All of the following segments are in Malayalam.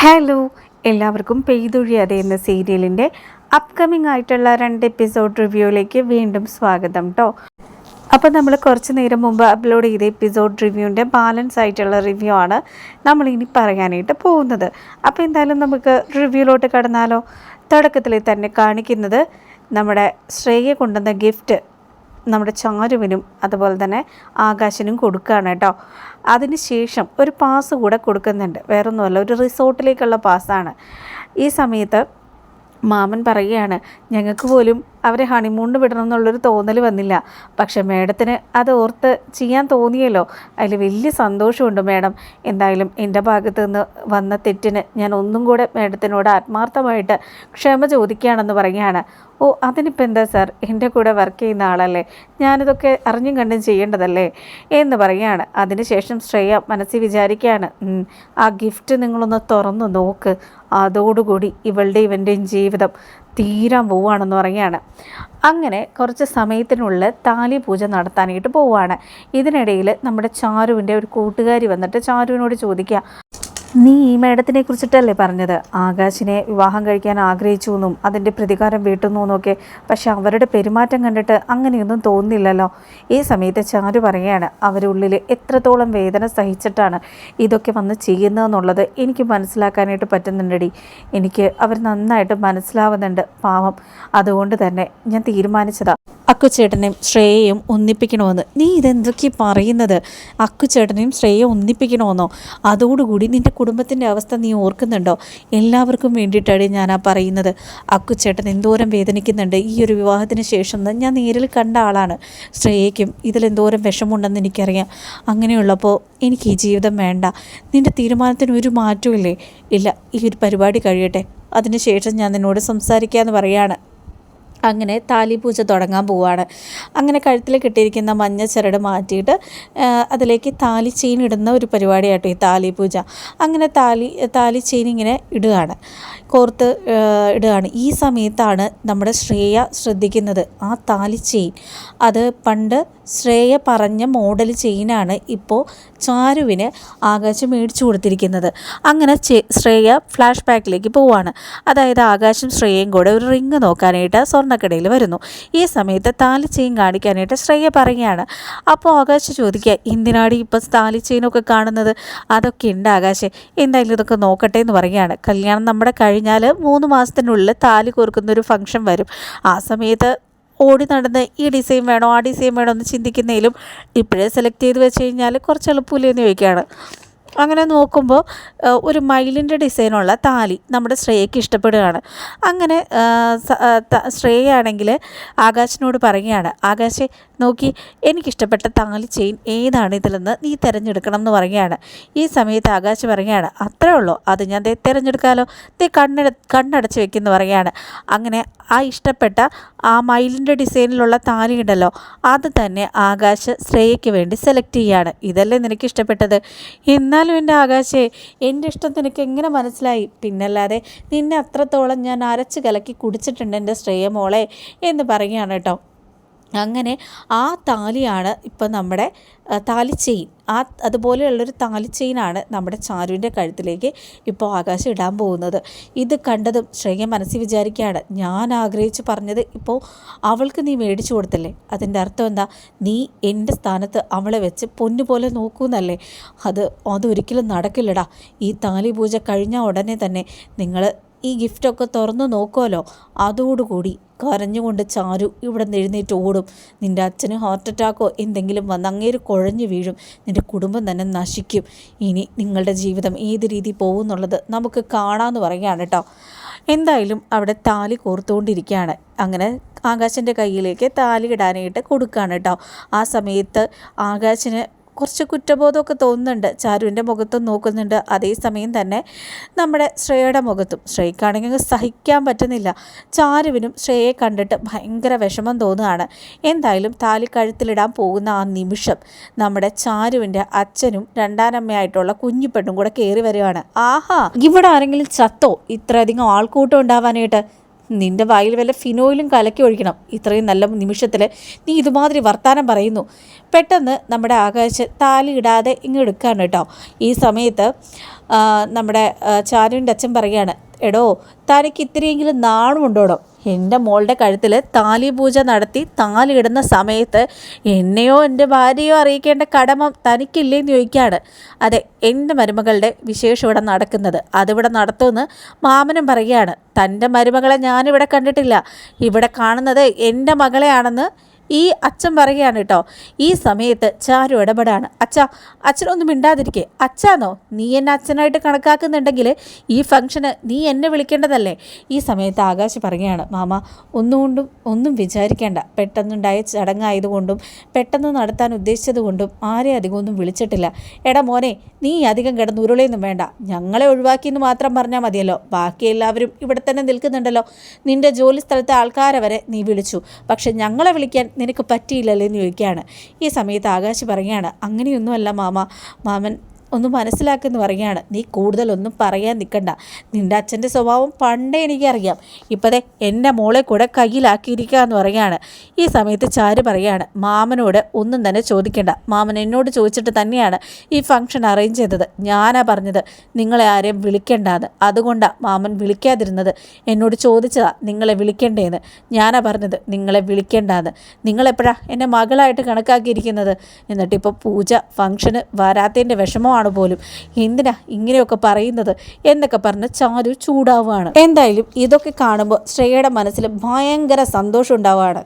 ഹലോ എല്ലാവർക്കും പെയ്തൊഴിയാതെ എന്ന സീരിയലിന്റെ അപ്കമിങ് ആയിട്ടുള്ള രണ്ട് എപ്പിസോഡ് റിവ്യൂയിലേക്ക് വീണ്ടും സ്വാഗതം കേട്ടോ അപ്പോൾ നമ്മൾ കുറച്ച് നേരം മുമ്പ് അപ്ലോഡ് ചെയ്ത എപ്പിസോഡ് റിവ്യൂവിന്റെ ബാലൻസ് ആയിട്ടുള്ള റിവ്യൂ ആണ് നമ്മളിനി പറയാനായിട്ട് പോകുന്നത്. അപ്പോൾ എന്തായാലും നമുക്ക് റിവ്യൂലോട്ട് കടന്നാലോ. തുടക്കത്തിൽ തന്നെ കാണിക്കുന്നത് നമ്മുടെ ശ്രേയ കൊണ്ടുവന്ന ഗിഫ്റ്റ് നമ്മുടെ ചാരുവിനും അതുപോലെ തന്നെ ആകാശനും കൊടുക്കുകയാണ് കേട്ടോ അതിന് ശേഷം ഒരു പാസ് കൂടെ കൊടുക്കുന്നുണ്ട്. വേറൊന്നുമല്ല ഒരു റിസോർട്ടിലേക്കുള്ള പാസ്സാണ് ഈ സമയത്ത് മാമൻ പറയുകയാണ് ഞങ്ങൾക്ക് പോലും അവരെ ഹണിമൂണിന് വിടണം എന്നുള്ളൊരു തോന്നൽ വന്നില്ല. പക്ഷെ മേഡത്തിന് അത് ഓർത്ത് ചെയ്യാൻ തോന്നിയല്ലോ. അതിൽ വലിയ സന്തോഷമുണ്ട് മേഡം. എന്തായാലും എന്റെ ഭാഗത്തു നിന്ന് വന്ന തെറ്റിന് ഞാൻ ഒന്നും കൂടെ മേഡത്തിനോട് ആത്മാർത്ഥമായിട്ട് ക്ഷമ ചോദിക്കുകയാണെന്ന് പറയുകയാണ്. ഓ അതിനിപ്പോൾ എന്താ സാർ? എന്റെ കൂടെ വർക്ക് ചെയ്യുന്ന ആളല്ലേ? ഞാനിതൊക്കെ അറിഞ്ഞും കണ്ടും ചെയ്യേണ്ടതല്ലേ? എന്ന് പറയുകയാണ്. അതിനുശേഷം ശ്രേയ മനസ്സിൽ വിചാരിക്കുകയാണ്. ആ ഗിഫ്റ്റ് നിങ്ങളൊന്ന് തുറന്ന് നോക്ക്. അതോടുകൂടി ഇവളുടെ ഇവന്റെയും ജീവിതം തീരാൻ പോവുകയാണെന്ന് പറയുകയാണ്. അങ്ങനെ കുറച്ച് സമയത്തിനുള്ളിൽ താലി പൂജ നടത്താനായിട്ട് പോവുകയാണ്. ഇതിനിടയിൽ നമ്മുടെ ചാരുവിന്റെ ഒരു കൂട്ടുകാരി വന്നിട്ട് ചാരുവിനോട് ചോദിക്കുക നീ ഈ മേഡത്തിനെ കുറിച്ചിട്ടല്ലേ പറഞ്ഞത്? ആകാശിനെ വിവാഹം കഴിക്കാൻ ആഗ്രഹിച്ചു എന്നും അതിന്റെ പ്രതികാരം വീട്ടുന്നു എന്നൊക്കെ പക്ഷെ അവരുടെ പെരുമാറ്റം കണ്ടിട്ട് അങ്ങനെയൊന്നും തോന്നില്ലല്ലോ ഈ സമയത്ത് ചാരു പറയുകയാണ് അവരുള്ളിൽ എത്രത്തോളം വേദന സഹിച്ചിട്ടാണ് ഇതൊക്കെ വന്ന് ചെയ്യുന്നതെന്നുള്ളത് എനിക്ക് മനസ്സിലാക്കാനായിട്ട് പറ്റുന്നുണ്ടടി. എനിക്ക് അവർ നന്നായിട്ട് മനസ്സിലാവുന്നുണ്ട് പാവം. അതുകൊണ്ട് തന്നെ ഞാൻ തീരുമാനിച്ചതാ. അക്കുചേട്ടനെയും ശ്രേയയും ഒന്നിപ്പിക്കണമെന്ന്. നീ ഇതെന്തൊക്കെ പറയുന്നത്? അക്കുചേട്ടനെയും ശ്രേയയും ഒന്നിപ്പിക്കണമെന്നോ? അതോടുകൂടി നിന്റെ കുടുംബത്തിന്റെ അവസ്ഥ നീ ഓർക്കുന്നുണ്ടോ? എല്ലാവർക്കും വേണ്ടിയിട്ടാണ് ഞാൻ ആ പറയുന്നത്. അക്കുച്ചേട്ടൻ എന്തോരം വേദനിക്കുന്നുണ്ട്. ഈ ഒരു വിവാഹത്തിന് ശേഷം ഞാൻ നേരിൽ കണ്ട ആളാണ്. ശ്രേയയ്ക്കും ഇതിലെന്തോരം വിഷമമുണ്ടെന്ന് എനിക്കറിയാം. അങ്ങനെയുള്ളപ്പോൾ എനിക്ക് ഈ ജീവിതം വേണ്ട. നിന്റെ തീരുമാനത്തിന് ഒരു മാറ്റവും ഇല്ലേ ഇല്ല ഈ ഒരു പരിപാടി കഴിയട്ടെ. അതിനുശേഷം ഞാൻ നിന്നോട് സംസാരിക്കാമെന്ന് പറയാണ്. അങ്ങനെ താലിപൂജ തുടങ്ങാൻ പോവുകയാണ് അങ്ങനെ കഴുത്തിൽ കിട്ടിയിരിക്കുന്ന മഞ്ഞ ചരട് മാറ്റിയിട്ട് അതിലേക്ക് താലി ചെയിൻ ഇടുന്ന ഒരു പരിപാടിയാട്ടോ ഈ താലി പൂജ അങ്ങനെ താലി താലി ചെയിൻ ഇങ്ങനെ ഇടുകയാണ്. കോർത്ത് ഇടുകയാണ്. ഈ സമയത്താണ് നമ്മുടെ ശ്രേയ ശ്രദ്ധിക്കുന്നത്. ആ താലി ചെയിൻ അത് പണ്ട് ശ്രേയ പറഞ്ഞ മോഡൽ ചെയിനാണ് ഇപ്പോൾ ചാരുവിന് ആകാശം മേടിച്ചു കൊടുത്തിരിക്കുന്നത്. അങ്ങനെ ശ്രേയ ഫ്ലാഷ് ബാക്കിലേക്ക് പോവാണ്. അതായത് ആകാശം ശ്രേയയും കൂടെ ഒരു റിങ് നോക്കാനായിട്ട് സ്വർണക്കടയിൽ വരുന്നു. ഈ സമയത്ത് താലി ചെയിൻ കാണിക്കാനായിട്ട് ശ്രേയ പറയുകയാണ്. അപ്പോൾ ആകാശ് ചോദിക്കുക എന്തിനാടി ഇപ്പോൾ താലി ചെയിനൊക്കെ കാണുന്നത്? അതൊക്കെ ഉണ്ട് ആകാശ്. എന്തായാലും ഇതൊക്കെ നോക്കട്ടെ എന്ന് പറയുകയാണ്. കല്യാണം നമ്മുടെ കഴിഞ്ഞാൽ മൂന്ന് മാസത്തിനുള്ളിൽ താലി കോർക്കുന്ന ഒരു ഫംഗ്ഷൻ വരും. ആ സമയത്ത് ഓടി നടന്ന് ഈ ഡിസൈൻ വേണോ ആ ഡിസൈൻ വേണോ എന്ന് ചിന്തിക്കുന്നതിലും ഇപ്പോഴേ സെലക്ട് ചെയ്ത് വെച്ച് കഴിഞ്ഞാൽ കുറച്ച് എളുപ്പമില്ലെന്ന് ചോദിക്കുകയാണ് അങ്ങനെ നോക്കുമ്പോൾ ഒരു മയിലിന്റെ ഡിസൈനുള്ള താലി നമ്മുടെ ശ്രേയയ്ക്ക് ഇഷ്ടപ്പെടുകയാണ്. അങ്ങനെ ശ്രേയ ആണെങ്കിൽ ആകാശിനോട് പറയുകയാണ് ആകാശെ നോക്കി എനിക്കിഷ്ടപ്പെട്ട താലി ചെയിൻ ഏതാണ് ഇതിലെന്ന് നീ തിരഞ്ഞെടുക്കണം എന്ന് പറയുകയാണ്. ഈ സമയത്ത് ആകാശ് പറയുകയാണ് അത്രേ ഉള്ളൂ അത് ഞാൻ ദേ തിരഞ്ഞെടുക്കാമല്ലോ ദേ കണ്ണട കണ്ണടച്ച് വെക്കുന്നു പറയുകയാണ്. അങ്ങനെ ആ ഇഷ്ടപ്പെട്ട ആ മയിലിന്റെ ഡിസൈനിലുള്ള താലി ഉണ്ടല്ലോ അത് തന്നെ ആകാശ് ശ്രേയയ്ക്ക് വേണ്ടി സെലക്ട് ചെയ്യാണ്. ഇതല്ലേ നിനക്ക് ഇഷ്ടപ്പെട്ടത് എന്നാലും എന്റെ ആകാശേ എന്റെ ഇഷ്ടം നിനക്ക് എങ്ങനെ മനസ്സിലായി? പിന്നല്ലാതെ നിന്നെ അത്രത്തോളം ഞാൻ അരച്ച് കലക്കി കുടിച്ചിട്ടുണ്ട് എന്റെ ശ്രേയ മോളെ എന്ന് പറയുകയാണ് കേട്ടോ. അങ്ങനെ ആ താലിയാണ് ഇപ്പം നമ്മുടെ താലി ചെയിൻ. ആ അതുപോലെയുള്ളൊരു താലി ചെയിനാണ് നമ്മുടെ ചാരുവിന്റെ കഴുത്തിലേക്ക് ഇപ്പോൾ ആകാശം ഇടാൻ പോകുന്നത്. ഇത് കണ്ടതും ശ്രേയ മനസ്സിൽ വിചാരിക്കുകയാണ് ഞാൻ ആഗ്രഹിച്ച് പറഞ്ഞത് ഇപ്പോൾ അവൾക്ക് നീ മേടിച്ചു കൊടുത്തല്ലേ? അതിന്റെ അർത്ഥം എന്താ? നീ എന്റെ സ്ഥാനത്ത് അവളെ വെച്ച് പൊന്നുപോലെ നോക്കൂന്നല്ലേ? അത് അതൊരിക്കലും നടക്കില്ലടാ. ഈ താലി പൂജ കഴിഞ്ഞ ഉടനെ തന്നെ നിങ്ങൾ ഈ ഗിഫ്റ്റൊക്കെ തുറന്നു നോക്കുമല്ലോ അതോടുകൂടി കരഞ്ഞുകൊണ്ട് ചാരു ഇവിടെ എഴുന്നേറ്റ് ഓടും. നിന്റെ അച്ഛന് ഹാർട്ട് അറ്റാക്കോ എന്തെങ്കിലും വന്ന് അങ്ങേര് കുഴഞ്ഞു വീഴും. നിന്റെ കുടുംബം തന്നെ നശിക്കും. ഇനി നിങ്ങളുടെ ജീവിതം ഏത് രീതി പോകുമെന്നുള്ളത് നമുക്ക് കാണാമെന്ന് പറയുകയാണ് കേട്ടോ. എന്തായാലും അവിടെ താലി കോർത്തുകൊണ്ടിരിക്കുകയാണ്. അങ്ങനെ ആകാശിന്റെ കയ്യിലേക്ക് താലി ഇടാനായിട്ട് കൊടുക്കുകയാണ് കേട്ടോ. ആ സമയത്ത് ആകാശിന് കുറച്ച് കുറ്റബോധമൊക്കെ തോന്നുന്നുണ്ട്. ചാരുവിന്റെ മുഖത്തും നോക്കുന്നുണ്ട്. അതേസമയം തന്നെ നമ്മുടെ ശ്രേയയുടെ മുഖത്തും. ശ്രേയക്കാണെങ്കിൽ സഹിക്കാൻ പറ്റുന്നില്ല. ചാരുവിനും ശ്രേയയെ കണ്ടിട്ട് ഭയങ്കര വിഷമം തോന്നുകയാണ്. എന്തായാലും താലി കഴുത്തിലിടാൻ പോകുന്ന ആ നിമിഷം നമ്മുടെ ചാരുവിന്റെ അച്ഛനും രണ്ടാനമ്മയായിട്ടുള്ള കുഞ്ഞിപ്പെട്ടും കൂടെ കയറി വരികയാണ്. ആഹാ ഇവിടെ ആരെങ്കിലും ചത്തോ? ഇത്രയധികം ആൾക്കൂട്ടം ഉണ്ടാവാനായിട്ട്. നിന്റെ വായിൽ വല്ല ഫിനോയിലും കലക്കി ഒഴിക്കണം. ഇത്രയും നല്ല നിമിഷത്തിൽ നീ ഇതുമാതിരി വർത്താനം പറയുന്നു. പെട്ടെന്ന് നമ്മുടെ ആകാശ് താലി ഇടാതെ എടുക്കുകയാണ് കേട്ടോ. ഈ സമയത്ത് നമ്മുടെ ചാരുവിന്റെ അച്ഛൻ പറയുകയാണ് എടോ തനിക്ക് ഇത്തിരിയെങ്കിലും നാണമുണ്ടോടോ എന്റെ മോളുടെ കഴുത്തിൽ താലി പൂജ നടത്തി താലിയിടുന്ന സമയത്ത് എന്നെയോ എന്റെ ഭാര്യയോ അറിയിക്കേണ്ട കടമ തനിക്കില്ലേന്ന് ചോദിക്കുകയാണ് അതെ എന്റെ മരുമകളുടെ വിശേഷം ഇവിടെ നടക്കുന്നത്. അതിവിടെ നടത്തുമെന്ന് മാമനും പറയുകയാണ്. തന്റെ മരുമകളെ ഞാനിവിടെ കണ്ടിട്ടില്ല. ഇവിടെ കാണുന്നത് എന്റെ മകളെയാണെന്ന് ഈ അച്ഛൻ പറയുകയാണ് കേട്ടോ ഈ സമയത്ത് ചാരു ഇടപെടാണ്. അച്ഛ അച്ഛനൊന്നും മിണ്ടാതിരിക്കെ. അച്ഛാന്നോ നീ എന്നെ അച്ഛനായിട്ട് കണക്കാക്കുന്നുണ്ടെങ്കിൽ ഈ ഫംഗ്ഷന് നീ എന്നെ വിളിക്കേണ്ടതല്ലേ? ഈ സമയത്ത് ആകാശ് പറയുകയാണ് മാമ ഒന്നുകൊണ്ടും ഒന്നും വിചാരിക്കേണ്ട. പെട്ടെന്നുണ്ടായ ചടങ്ങായതുകൊണ്ടും പെട്ടെന്ന് നടത്താൻ ഉദ്ദേശിച്ചതുകൊണ്ടും ആരെ അധികം ഒന്നും വിളിച്ചിട്ടില്ല. എടാ മോനെ നീ അധികം കിടന്ന് ഉരുളയൊന്നും വേണ്ട. ഞങ്ങളെ ഒഴിവാക്കി എന്ന് മാത്രം പറഞ്ഞാൽ മതിയല്ലോ. ബാക്കി എല്ലാവരും ഇവിടെ തന്നെ നിൽക്കുന്നുണ്ടല്ലോ. നിന്റെ ജോലി സ്ഥലത്തെ ആൾക്കാരെ വരെ നീ വിളിച്ചു. പക്ഷെ ഞങ്ങളെ വിളിക്കാൻ നിനക്ക് പറ്റിയില്ലല്ലേ എന്ന് ചോദിക്കുകയാണ്. ഈ സമയത്ത് ആകാശ് പറയുകയാണ് അങ്ങനെയൊന്നുമല്ല മാമ മാമൻ ഒന്ന് മനസ്സിലാക്കുമെന്ന് പറയുകയാണ്. നീ കൂടുതലൊന്നും പറയാൻ നിൽക്കണ്ട നിന്റെ അച്ഛന്റെ സ്വഭാവം പണ്ടേ എനിക്കറിയാം. ഇപ്പോഴത്തെ എന്റെ മോളെ കൂടെ കയ്യിലാക്കിയിരിക്കുക എന്ന് പറയുകയാണ്. ഈ സമയത്ത് ചാരു പറയുകയാണ്. മാമനോട് ഒന്നും തന്നെ ചോദിക്കേണ്ട. മാമൻ എന്നോട് ചോദിച്ചിട്ട് തന്നെയാണ് ഈ ഫംഗ്ഷൻ അറേഞ്ച് ചെയ്തത്. ഞാനാ പറഞ്ഞത് നിങ്ങളെ ആരെയും വിളിക്കേണ്ടാന്ന്. അതുകൊണ്ടാണ് മാമൻ വിളിക്കാതിരുന്നത്. എന്നോട് ചോദിച്ചതാ നിങ്ങളെ വിളിക്കണ്ടേന്ന്. ഞാനാ പറഞ്ഞത് നിങ്ങളെ വിളിക്കേണ്ടാന്ന്. നിങ്ങളെപ്പോഴാണ് എന്റെ മകളായിട്ട് കണക്കാക്കിയിരിക്കുന്നത്? എന്നിട്ടിപ്പോൾ പൂജ ഫംഗ്ഷന് വരാത്തതിന്റെ വിഷമമാണ് പോലും. എന്തിനാ ഇങ്ങനെയൊക്കെ പറയുന്നത്? എന്നൊക്കെ പറഞ്ഞ് ചാരു ചൂടാവുകയാണ് എന്തായാലും ഇതൊക്കെ കാണുമ്പോൾ ശ്രേയയുടെ മനസ്സിൽ ഭയങ്കര സന്തോഷം ഉണ്ടാവുകയാണ്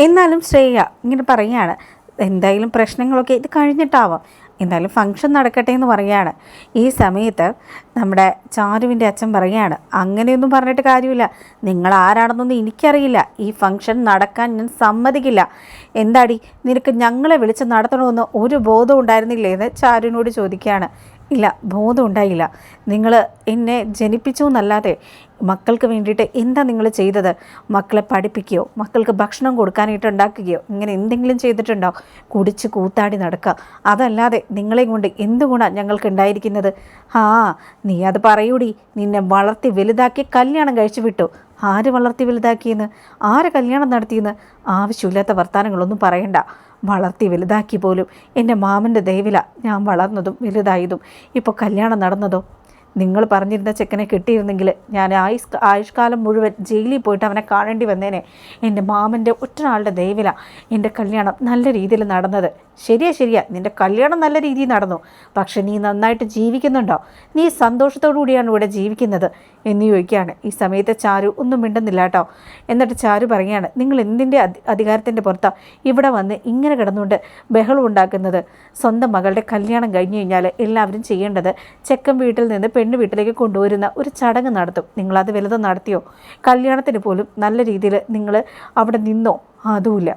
എന്നാലും ശ്രേയ ഇങ്ങനെ പറയുകയാണ് എന്തായാലും പ്രശ്നങ്ങളൊക്കെ ഇത് കഴിഞ്ഞിട്ടാവാം. എന്തായാലും ഫംഗ്ഷൻ നടക്കട്ടെ എന്ന് പറയുകയാണ്. ഈ സമയത്ത് നമ്മുടെ ചാരുവിന്റെ അച്ഛൻ പറയുകയാണ് അങ്ങനെയൊന്നും പറഞ്ഞിട്ട് കാര്യമില്ല. നിങ്ങൾ ആരാണെന്നൊന്നും എനിക്കറിയില്ല. ഈ ഫംഗ്ഷൻ നടക്കാൻ ഞാൻ സമ്മതിക്കില്ല. എന്താടി? നിനക്ക് ഞങ്ങളെ വിളിച്ച് നടത്തണമെന്ന് ഒരു ബോധം ഉണ്ടായിരുന്നില്ലേ? എന്ന് ചാരുവിനോട് ചോദിക്കുകയാണ്. ഇല്ല ബോധം ഉണ്ടായില്ല. നിങ്ങൾ എന്നെ ജനിപ്പിച്ചു എന്നല്ലാതെ മക്കൾക്ക് വേണ്ടിയിട്ട് എന്താ നിങ്ങൾ ചെയ്തത്? മക്കളെ പഠിപ്പിക്കുകയോ മക്കൾക്ക് ഭക്ഷണം കൊടുക്കാനായിട്ട് ഉണ്ടാക്കുകയോ? ഇങ്ങനെ എന്തെങ്കിലും ചെയ്തിട്ടുണ്ടോ? കുടിച്ച് കൂത്താടി നടക്കുക. അതല്ലാതെ നിങ്ങളെ കൊണ്ട് എന്ത് ഗുണം ഞങ്ങൾക്ക് ഉണ്ടായിരിക്കുന്നത്? ആ നീ അത് പറയൂടി. നിന്നെ വളർത്തി വലുതാക്കി കല്യാണം കഴിച്ചു വിട്ടു. ആര് വളർത്തി വലുതാക്കിയെന്ന്? ആര് കല്യാണം നടത്തിയെന്ന്? ആവശ്യമില്ലാത്ത വർത്തമാനങ്ങളൊന്നും പറയണ്ട. വളർത്തി വലുതാക്കി പോലും. എന്റെ മാമന്റെ ദയവില ഞാൻ വളർന്നതും വലുതായതും. ഇപ്പോൾ കല്യാണം നടന്നതോ നിങ്ങൾ പറഞ്ഞിരുന്ന ചെക്കനെ കിട്ടിയിരുന്നെങ്കിൽ ഞാൻ ആയുഷ് ആയുഷ്കാലം മുഴുവൻ ജയിലിൽ പോയിട്ട് അവനെ കാണേണ്ടി വന്നേനെ. എന്റെ മാമന്റെ ഒറ്റനാളുടെ ദയവില എന്റെ കല്യാണം നല്ല രീതിയിൽ നടന്നത്. ശരിയാ ശരിയാ നിന്റെ കല്യാണം നല്ല രീതിയിൽ നടന്നു. പക്ഷെ നീ നന്നായിട്ട് ജീവിക്കുന്നുണ്ടോ? നീ സന്തോഷത്തോടു കൂടിയാണ് ഇവിടെ ജീവിക്കുന്നത്. എന്ന് ചോദിക്കുകയാണ്. ഈ സമയത്ത് ചാരു ഒന്നും മിണ്ടുന്നില്ല കേട്ടോ. എന്നിട്ട് ചാരു പറയുകയാണ് നിങ്ങൾ എന്തിന്റെ അധി അധികാരത്തിന്റെ പുറത്താണ് ഇവിടെ വന്ന് ഇങ്ങനെ കിടന്നുകൊണ്ട് ബഹളം ഉണ്ടാക്കുന്നത്? സ്വന്തം മകളുടെ കല്യാണം കഴിഞ്ഞു കഴിഞ്ഞാൽ എല്ലാവരും ചെയ്യേണ്ടത് ചെക്കൻ വീട്ടിൽ നിന്ന് പെണ്ണ് വീട്ടിലേക്ക് കൊണ്ടുവരുന്ന ഒരു ചടങ്ങ് നടത്തും. നിങ്ങളത് വലുത് നടത്തിയോ? കല്യാണത്തിന് പോലും നല്ല രീതിയിൽ നിങ്ങൾ അവിടെ നിന്നോ? അതുമില്ല.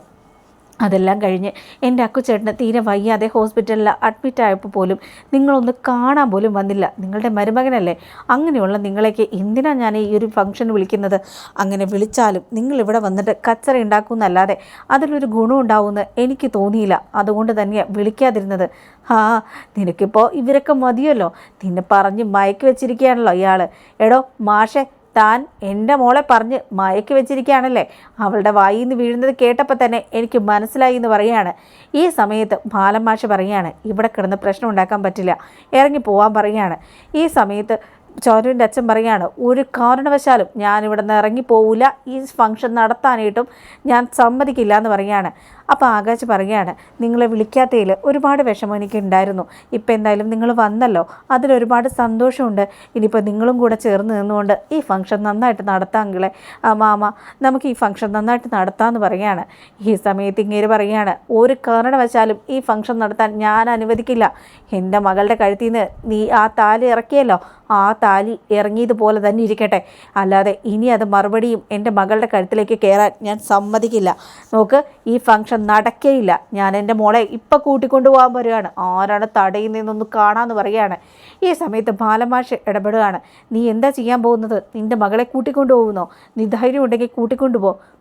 അതെല്ലാം കഴിഞ്ഞ് എന്റെ അക്കുചേട്ടന് തീരെ വയ്യാതെ ഹോസ്പിറ്റലിൽ അഡ്മിറ്റ് ആയപ്പോൾ പോലും നിങ്ങളൊന്ന് കാണാൻ പോലും വന്നില്ല. നിങ്ങളുടെ മരുമകനല്ലേ? അങ്ങനെയുള്ള നിങ്ങളേക്ക് എന്തിനാ ഞാൻ ഈ ഒരു ഫംഗ്ഷൻ വിളിക്കുന്നത്? അങ്ങനെ വിളിച്ചാലും നിങ്ങൾ ഇവിടെ വന്നിട്ട് കച്ചറ ഉണ്ടാക്കുമെന്നല്ലാതെ അതിലൊരു ഗുണം ഉണ്ടാവുമെന്ന് എനിക്ക് തോന്നിയില്ല. അതുകൊണ്ട് തന്നെയാണ് വിളിക്കാതിരുന്നത്. ആ നിനക്കിപ്പോൾ ഇവരൊക്കെ മതിയല്ലോ. നിന്നെ പറഞ്ഞ് മയക്കി വെച്ചിരിക്കുകയാണല്ലോ ഇയാൾ എടോ മാഷെ താൻ എന്റെ മോളെ പറഞ്ഞ് മയക്കി വെച്ചിരിക്കുകയാണല്ലേ? അവളുടെ വായിൽ നിന്ന് വീഴുന്നത് കേട്ടപ്പോൾ തന്നെ എനിക്ക് മനസ്സിലായി എന്ന് പറയുകയാണ്. ഈ സമയത്ത് ബാലമാഷ് പറയുകയാണ് ഇവിടെ കിടന്ന് പ്രശ്നം ഉണ്ടാക്കാൻ പറ്റില്ല. ഇറങ്ങി പോവാൻ പറയുകയാണ്. ഈ സമയത്ത് ചോരുവിന്റെ അച്ഛൻ പറയുകയാണ് ഒരു കാരണവശാലും ഞാൻ ഇവിടെ നിന്ന് ഇറങ്ങി പോവില്ല ഈ ഫംഗ്ഷൻ നടത്താനായിട്ടും ഞാൻ സമ്മതിക്കില്ല എന്ന് പറയുകയാണ്. അപ്പോൾ ആകാശ് പറയുകയാണ് നിങ്ങളെ വിളിക്കാത്തതിൽ ഒരുപാട് വിഷമം എനിക്ക് ഉണ്ടായിരുന്നു ഇപ്പം എന്തായാലും നിങ്ങൾ വന്നല്ലോ. അതിലൊരുപാട് സന്തോഷമുണ്ട്. ഇനിയിപ്പോൾ നിങ്ങളും കൂടെ ചേർന്ന് നിന്നുകൊണ്ട് ഈ ഫംഗ്ഷൻ നന്നായിട്ട് നടത്താമെങ്കിലേ മാമ നമുക്ക് ഈ ഫംഗ്ഷൻ നന്നായിട്ട് നടത്താമെന്ന് പറയുകയാണ്. ഈ സമയത്ത് ഇങ്ങേര് പറയുകയാണ് ഒരു കാരണവശാലും ഈ ഫംഗ്ഷൻ നടത്താൻ ഞാൻ അനുവദിക്കില്ല. എന്റെ മകളുടെ കഴുത്തിൽ നിന്ന് നീ ആ താലി ഇറക്കിയല്ലോ. ആ താലി ഇറങ്ങിയതുപോലെ തന്നെ ഇരിക്കട്ടെ. അല്ലാതെ ഇനി അത് മറുപടിയും എന്റെ മകളുടെ കഴുത്തിലേക്ക് കയറാൻ ഞാൻ സമ്മതിക്കില്ല. നോക്ക് ഈ ഫംഗ്ഷൻ നടക്കേയില്ല. ഞാൻ എന്റെ മോളെ ഇപ്പം കൂട്ടിക്കൊണ്ടു പോകാൻ വരികയാണ് ആരാണ് തടയുന്നതെന്നൊന്ന് കാണാമെന്ന് പറയുകയാണ്. ഈ സമയത്ത് ബാലമാഷ് ഇടപെടുകയാണ്. നീ എന്താ ചെയ്യാൻ പോകുന്നത്? നിന്റെ മകളെ കൂട്ടിക്കൊണ്ടു പോകുന്നോ? നീ ധൈര്യം ഉണ്ടെങ്കിൽ കൂട്ടിക്കൊണ്ടു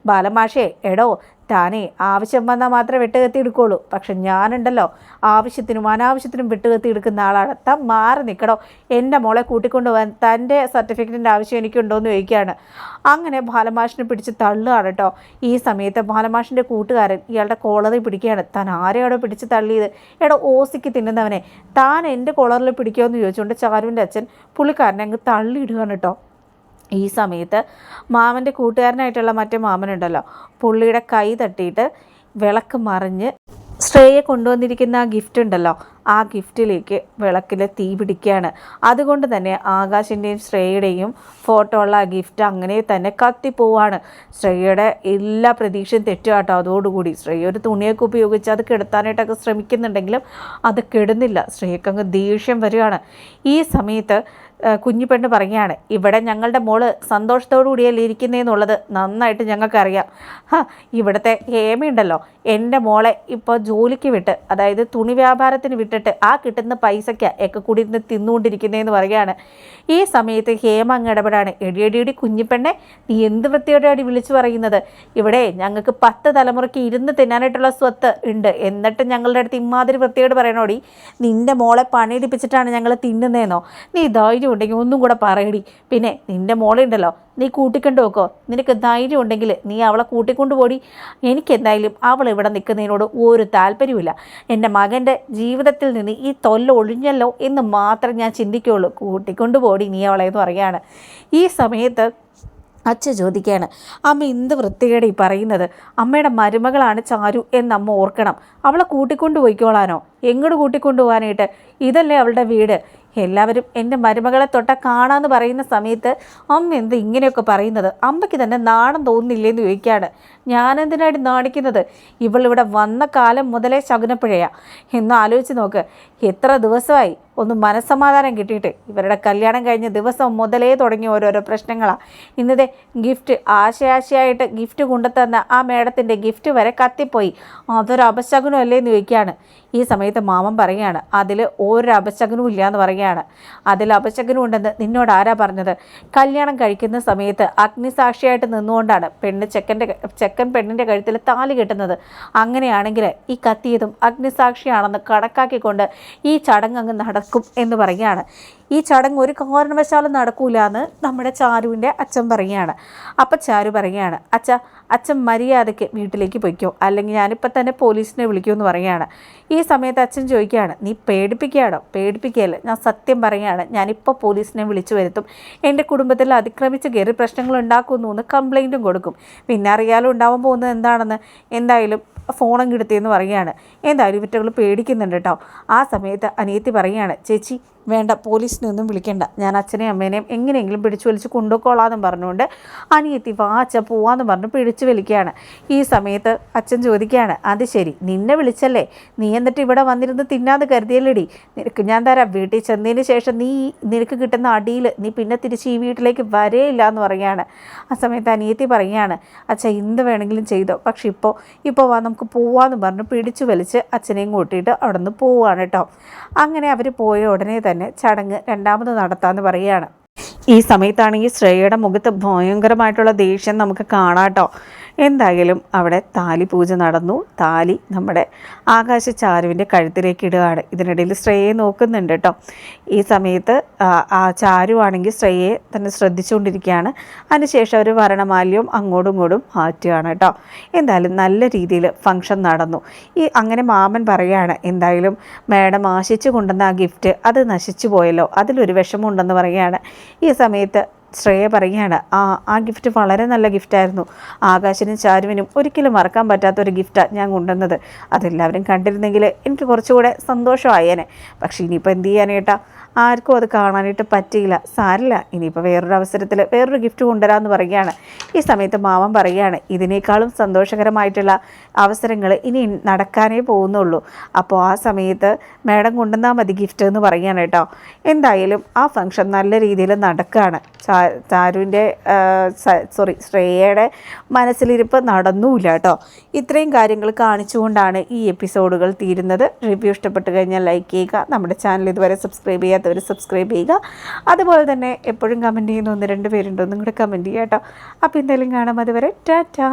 ബാലമാഷേ എടോ താനേ ആവശ്യം വന്നാൽ മാത്രമേ വെട്ടുകത്തി എടുക്കുള്ളൂ. പക്ഷെ ഞാനുണ്ടല്ലോ ആവശ്യത്തിനും അനാവശ്യത്തിനും വെട്ടുകത്തി എടുക്കുന്ന ആളാണ്. താൻ മാറി നിൽക്കണോ എന്റെ മോളെ കൂട്ടിക്കൊണ്ട് പോകാൻ തന്റെ സർട്ടിഫിക്കറ്റിന്റെ ആവശ്യം എനിക്കുണ്ടോ എന്ന് ചോദിക്കുകയാണ്. അങ്ങനെ ബാലമാഷിനെ പിടിച്ച് തള്ളുകയാണ് കേട്ടോ. ഈ സമയത്ത് ബാലമാഷിന്റെ കൂട്ടുകാരൻ ഇയാളുടെ കോളറിൽ പിടിക്കുകയാണ്. താൻ ആരെയാണോ പിടിച്ച് തള്ളിയത്? എടോ ഓസിക്ക് തിന്നുന്നവനെ. താൻ എന്റെ കോളറിൽ പിടിക്കുമോ എന്ന് ചോദിച്ചുകൊണ്ട് ചാരുവിന്റെ അച്ഛൻ പുള്ളിക്കാരനെ അങ്ങ് തള്ളിയിടുകയാണ് കേട്ടോ. ഈ സമയത്ത് മാമന്റെ കൂട്ടുകാരനായിട്ടുള്ള മറ്റേ മാമനുണ്ടല്ലോ പുള്ളിയുടെ കൈ തട്ടിയിട്ട് വിളക്ക് മറിഞ്ഞ് ശ്രേയെ കൊണ്ടുവന്നിരിക്കുന്ന ആ ഗിഫ്റ്റ് ഉണ്ടല്ലോ ആ ഗിഫ്റ്റിലേക്ക് വിളക്കിൽ തീ പിടിക്കുകയാണ്. അതുകൊണ്ട് തന്നെ ആകാശിന്റെയും ശ്രേയയുടെയും ഫോട്ടോ ഉള്ള ആ ഗിഫ്റ്റ് അങ്ങനെ തന്നെ കത്തിപ്പോവാണ് ശ്രേയയുടെ എല്ലാ പ്രതീക്ഷയും തെറ്റുകാട്ടോ അതോടുകൂടി. ശ്രേയ ഒരു തുണിയൊക്കെ ഉപയോഗിച്ച് അത് കെടുത്താനായിട്ടൊക്കെ ശ്രമിക്കുന്നുണ്ടെങ്കിലും അത് കെടുന്നില്ല. ശ്രേയക്ക് അങ്ങ് ദേഷ്യം വരികയാണ്. ഈ സമയത്ത് കുഞ്ഞു പെണ്ണ് പറയുകയാണ് ഇവിടെ ഞങ്ങളുടെ മോൾ സന്തോഷത്തോടു കൂടിയല്ലേ ഇരിക്കുന്നതെന്നുള്ളത് നന്നായിട്ട് ഞങ്ങൾക്കറിയാം. ഇവിടുത്തെ ഹേമയുണ്ടല്ലോ എന്റെ മോളെ ഇപ്പോൾ ജോലിക്ക് വിട്ട് അതായത് തുണി വ്യാപാരത്തിന് വിട്ടിട്ട് ആ കിട്ടുന്ന പൈസയ്ക്ക് ഒക്കെ കൂടി ഇരുന്ന് തിന്നുകൊണ്ടിരിക്കുന്നതെന്ന് പറയുകയാണ്. ഈ സമയത്ത് ഹേമ അങ്ങ് ഇടപെടാണ് എടിയടിയടി കുഞ്ഞിപ്പെണ്ണെ നീ എന്ത് വൃത്തിയോടെയാണ് വിളിച്ചു പറയുന്നത്? ഇവിടെ ഞങ്ങൾക്ക് പത്ത് തലമുറയ്ക്ക് ഇരുന്ന് തിന്നാനായിട്ടുള്ള സ്വത്ത് ഉണ്ട് എന്നിട്ട് ഞങ്ങളുടെ അടുത്ത് ഇമാതിരി വൃത്തിയോട് പറയണോടി? നിന്റെ മോളെ പണിയെടുപ്പിച്ചിട്ടാണ് ഞങ്ങൾ തിന്നുന്നതെന്നോ നീ ധൈര്യം ഉണ്ടെങ്കിൽ ഒന്നും കൂടെ പറയടി. പിന്നെ നിന്റെ മോളുണ്ടല്ലോ നീ കൂട്ടിക്കൊണ്ട് വെക്കോ നിനക്ക് ധൈര്യം ഉണ്ടെങ്കിൽ നീ അവളെ കൂട്ടിക്കൊണ്ട് പോടി. എനിക്കെന്തായാലും അവൾ ഇവിടെ നിൽക്കുന്നതിനോട് ഒരു താല്പര്യമില്ല എന്റെ മകന്റെ ജീവിതത്തിൽ നിന്ന് ഈ തൊല്ല ഒഴിഞ്ഞല്ലോ എന്ന് മാത്രം ഞാൻ ചിന്തിക്കുകയുള്ളൂ. കൂട്ടിക്കൊണ്ട് പോടി നീ അവളെ എന്ന് പറയുകയാണ്. ഈ സമയത്ത് അച്ഛ ചോദിക്കുകയാണ് അമ്മ എന്ത് വൃത്തികേട് ഈ പറയുന്നത്? അമ്മയുടെ മരുമകളാണ് ചാരു എന്ന് അമ്മ ഓർക്കണം. അവളെ കൂട്ടിക്കൊണ്ടു പോയിക്കോളാനോ? എങ്ങോട്ട് കൂട്ടിക്കൊണ്ടു പോകാനായിട്ട്? ഇതല്ലേ അവളുടെ വീട്. എല്ലാവരും എന്റെ മരുമകളെ തൊട്ട കാണാമെന്ന് പറയുന്ന സമയത്ത് അമ്മ എന്ത് ഇങ്ങനെയൊക്കെ പറയുന്നത്? അമ്മയ്ക്ക് തന്നെ നാണം തോന്നുന്നില്ലേന്ന് ചോദിക്കുകയാണ് ഞാനെന്തിനായിട്ട് നാണിക്കുന്നത്? ഇവളിവിടെ വന്ന കാലം മുതലേ ശകുനപ്പുഴയാണ് എന്ന് ആലോചിച്ച് നോക്ക്. എത്ര ദിവസമായി? ഒന്ന് മനസ്സമാധാനം കിട്ടിയിട്ട് ഇവരുടെ കല്യാണം കഴിഞ്ഞ ദിവസം മുതലേ തുടങ്ങിയ ഓരോരോ പ്രശ്നങ്ങളാണ് ഇന്നത്തെ ഗിഫ്റ്റ് ആശയാശയായിട്ട് ഗിഫ്റ്റ് കൊണ്ടുതന്ന ആ മേഡത്തിന്റെ ഗിഫ്റ്റ് വരെ കത്തിപ്പോയി. അതൊരു അപശകുനം അല്ലേ എന്ന് ചോദിക്കുകയാണ്. ഈ സമയത്ത് മാമൻ പറയുകയാണ് അതിൽ ഒരു അപശകനവും ഇല്ല എന്ന് പറയുകയാണ്. അതിൽ അപശകനും ഉണ്ടെന്ന് നിന്നോട് ആരാ പറഞ്ഞത്? കല്യാണം കഴിക്കുന്ന സമയത്ത് അഗ്നിസാക്ഷിയായിട്ട് നിന്നുകൊണ്ടാണ് പെണ്ണ് ചെക്കന്റെ ചെക്കൻ പെണ്ണിന്റെ കഴുത്തിൽ താലി കെട്ടുന്നത്. അങ്ങനെയാണെങ്കിൽ ഈ കത്തിയതും അഗ്നിസാക്ഷിയാണെന്ന് കണക്കാക്കിക്കൊണ്ട് ഈ ചടങ്ങ് അങ്ങ് നടക്കും എന്ന് പറയുകയാണ്. ഈ ചടങ്ങ് ഒരു കാരണവശാലും നടക്കൂല എന്ന് നമ്മുടെ ചാരുവിന്റെ അച്ഛൻ പറയുകയാണ്. അപ്പം ചാരു പറയുകയാണ് അച്ഛ അച്ഛൻ മര്യാദയ്ക്ക് വീട്ടിലേക്ക് പൊയ്ക്കോ അല്ലെങ്കിൽ ഞാനിപ്പോൾ തന്നെ പോലീസിനെ വിളിക്കുമെന്ന് പറയുകയാണ്. ഈ സമയത്ത് അച്ഛൻ ചോദിക്കുകയാണ് നീ പേടിപ്പിക്കുകയാണോ? പേടിപ്പിക്കുകയല്ല? ഞാൻ സത്യം പറയുകയാണ് ഞാനിപ്പോൾ പോലീസിനെ വിളിച്ചു വരുത്തും. എന്റെ കുടുംബത്തിൽ അതിക്രമിച്ച് കയറി പ്രശ്നങ്ങൾ ഉണ്ടാക്കുന്നു എന്ന് കംപ്ലൈന്റും കൊടുക്കും. പിന്നെ അറിയാലും ഉണ്ടാവാൻ പോകുന്നത് എന്താണെന്ന്? എന്തായാലും ഫോണും കിടത്തിയെന്ന് പറയുകയാണ്. എന്തായാലും ഇവറ്റകൾ പേടിക്കുന്നുണ്ട് കേട്ടോ. ആ സമയത്ത് അനിയത്തി പറയുകയാണ് ചേച്ചി വേണ്ട പോലീസിനെ ഒന്നും വിളിക്കണ്ട. ഞാൻ അച്ഛനെയും അമ്മേനെയും എങ്ങനെയെങ്കിലും പിടിച്ചു വലിച്ച് കൊണ്ടുപോയിക്കോളാമെന്ന് പറഞ്ഞുകൊണ്ട് അനിയത്തി വാച്ച പോവാന്ന് പറഞ്ഞ് പിടിച്ചു വലിക്കുകയാണ്. ഈ സമയത്ത് അച്ഛൻ ചോദിക്കുകയാണ് അത് ശരി നിന്നെ വിളിച്ചല്ലേ? നീ എന്നിട്ട് ഇവിടെ വന്നിരുന്ന് തിന്നാന്ന് കരുതിയല്ലേടി? നിനക്ക് ഞാൻ തരാം. വീട്ടിൽ ചെന്നതിന് ശേഷം നീ നിനക്ക് കിട്ടുന്ന അടിയിൽ നീ പിന്നെ തിരിച്ച് ഈ വീട്ടിലേക്ക് വരേയില്ല എന്ന് പറയുകയാണ്. ആ സമയത്ത് അനിയത്തി പറയുകയാണ് അച്ഛൻ എന്ത് വേണമെങ്കിലും ചെയ്തോ. പക്ഷെ ഇപ്പോൾ ഇപ്പോൾ വാ നമുക്ക് പോവാന്ന് പറഞ്ഞ് പിടിച്ചു വലിച്ച് അച്ഛനെയും കൂട്ടിയിട്ട് അവിടെ നിന്ന് പോവുകയാണ് കേട്ടോ അങ്ങനെ അവർ പോയ ഉടനെ തന്നെ ചടങ്ങ് രണ്ടാമത് നടത്താമെന്ന് പറയുകയാണ്. ഈ സമയത്താണെങ്കിൽ ശ്രേയയുടെ മുഖത്ത് ഭയങ്കരമായിട്ടുള്ള ദേഷ്യം നമുക്ക് കാണാട്ടോ എന്തായാലും അവിടെ താലി പൂജ നടന്നു. താലി നമ്മുടെ ആകാശ ചാരുവിന്റെ കഴുത്തിലേക്ക് ഇടുകയാണ്. ഇതിനിടയിൽ ശ്രേയെ നോക്കുന്നുണ്ട് കേട്ടോ. ഈ സമയത്ത് ആ, ചാരുവാണെങ്കിൽ ശ്രേയെ തന്നെ ശ്രദ്ധിച്ചുകൊണ്ടിരിക്കുകയാണ്. അതിനുശേഷം അവർ വരണമാല്യവും അങ്ങോട്ടും ഇങ്ങോട്ടും മാറ്റുകയാണ് കേട്ടോ. എന്തായാലും നല്ല രീതിയിൽ ഫംഗ്ഷൻ നടന്നു. ഈ അങ്ങനെ മാമൻ പറയുകയാണ് എന്തായാലും മാഡം ആശിച്ചു കൊണ്ടുവന്ന ആ ഗിഫ്റ്റ് അത് നശിച്ചു പോയല്ലോ. അതിലൊരു വിഷമമുണ്ടെന്ന് പറയുകയാണ്. ഈ സമയത്ത് ശ്രേയ പറയുകയാണ് ആ ആ ഗിഫ്റ്റ് വളരെ നല്ല ഗിഫ്റ്റായിരുന്നു. ആകാശനും ചാരുവിനും ഒരിക്കലും മറക്കാൻ പറ്റാത്ത ഒരു ഗിഫ്റ്റാണ് ഞാൻ കൊണ്ടുവന്നത്. അതെല്ലാവരും കണ്ടിരുന്നെങ്കിൽ എനിക്ക് കുറച്ചുകൂടെ സന്തോഷമായേനെ. പക്ഷേ ഇനിയിപ്പോൾ എന്ത് ചെയ്യാനേട്ടാ ആർക്കും അത് കാണാനായിട്ട് പറ്റിയില്ല. സാരില്ല ഇനിയിപ്പോൾ വേറൊരു അവസരത്തിൽ വേറൊരു ഗിഫ്റ്റ് കൊണ്ടുവരാമെന്ന് പറയുകയാണ്. ഈ സമയത്ത് മാമൻ പറയുകയാണ് ഇതിനേക്കാളും സന്തോഷകരമായിട്ടുള്ള അവസരങ്ങൾ ഇനി നടക്കാനേ പോകുന്നുള്ളൂ. അപ്പോൾ ആ സമയത്ത് മാഡം കൊണ്ടുവന്നാൽ മതി ഗിഫ്റ്റ് എന്ന് പറയുകയാണ് കേട്ടോ. എന്തായാലും ആ ഫംഗ്ഷൻ നല്ല രീതിയിൽ നടക്കുകയാണ് ചാരുവിന്റെ സോറി ശ്രേയയുടെ മനസ്സിലിരിപ്പ് നടന്നുമില്ല കേട്ടോ. ഇത്രയും കാര്യങ്ങൾ കാണിച്ചുകൊണ്ടാണ് ഈ എപ്പിസോഡുകൾ തീരുന്നത്. റിവ്യൂ ഇഷ്ടപ്പെട്ടു കഴിഞ്ഞാൽ ലൈക്ക് ചെയ്യുക. നമ്മുടെ ചാനൽ ഇതുവരെ സബ്സ്ക്രൈബ് ചെയ്യാത്തവർ സബ്സ്ക്രൈബ് ചെയ്യുക. അതുപോലെ തന്നെ എപ്പോഴും കമന്റ് ചെയ്യുന്ന ഒന്ന് രണ്ട് പേരുണ്ടോ. ഒന്നും കൂടെ കമന്റ് ചെയ്യാം കേട്ടോ അപ്പോൾ എന്തായാലും കാണാം. അതുവരെ ടാറ്റാ.